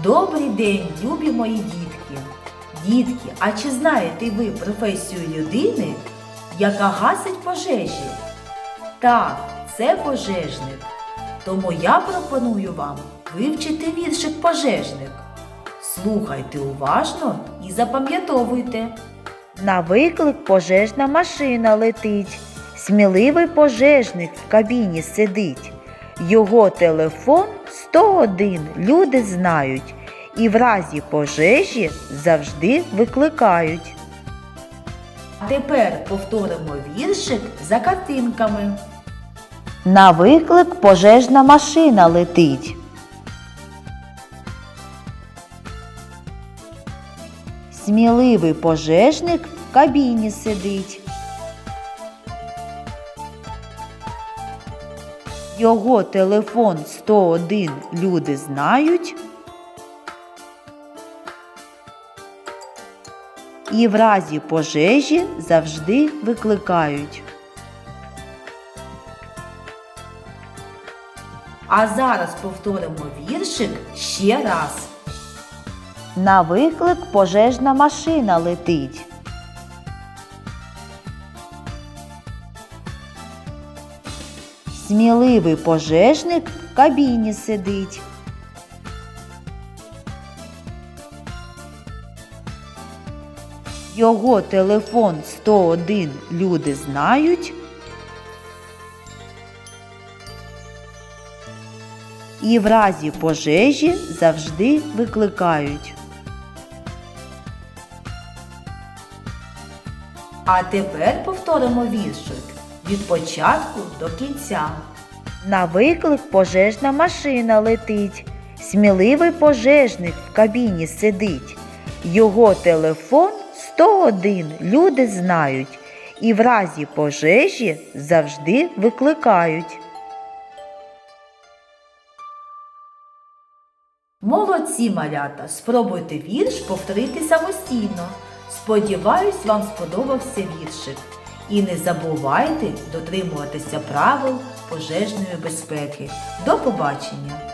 Добрий день, любі мої дітки! Дітки, а чи знаєте ви професію людини, яка гасить пожежі? Так, це пожежник. Тому я пропоную вам вивчити віршик пожежник. Слухайте уважно і запам'ятовуйте. На виклик пожежна машина летить. Сміливий пожежник в кабіні сидить. Його телефон 101 люди знають і в разі пожежі завжди викликають. А тепер повторимо віршик за картинками. На виклик пожежна машина летить. Сміливий пожежник в кабіні сидить. Його телефон 101 люди знають. І в разі пожежі завжди викликають. А зараз повторимо віршик ще раз. На виклик пожежна машина летить. Сміливий пожежник в кабіні сидить. Його телефон 101 люди знають. І в разі пожежі завжди викликають. А тепер повторимо віршик від початку до кінця. На виклик пожежна машина летить. Сміливий пожежник в кабіні сидить. Його телефон 101 люди знають. І в разі пожежі завжди викликають. Молодці малята! Спробуйте вірш повторити самостійно. Сподіваюсь, вам сподобався віршик. І не забувайте дотримуватися правил пожежної безпеки. До побачення!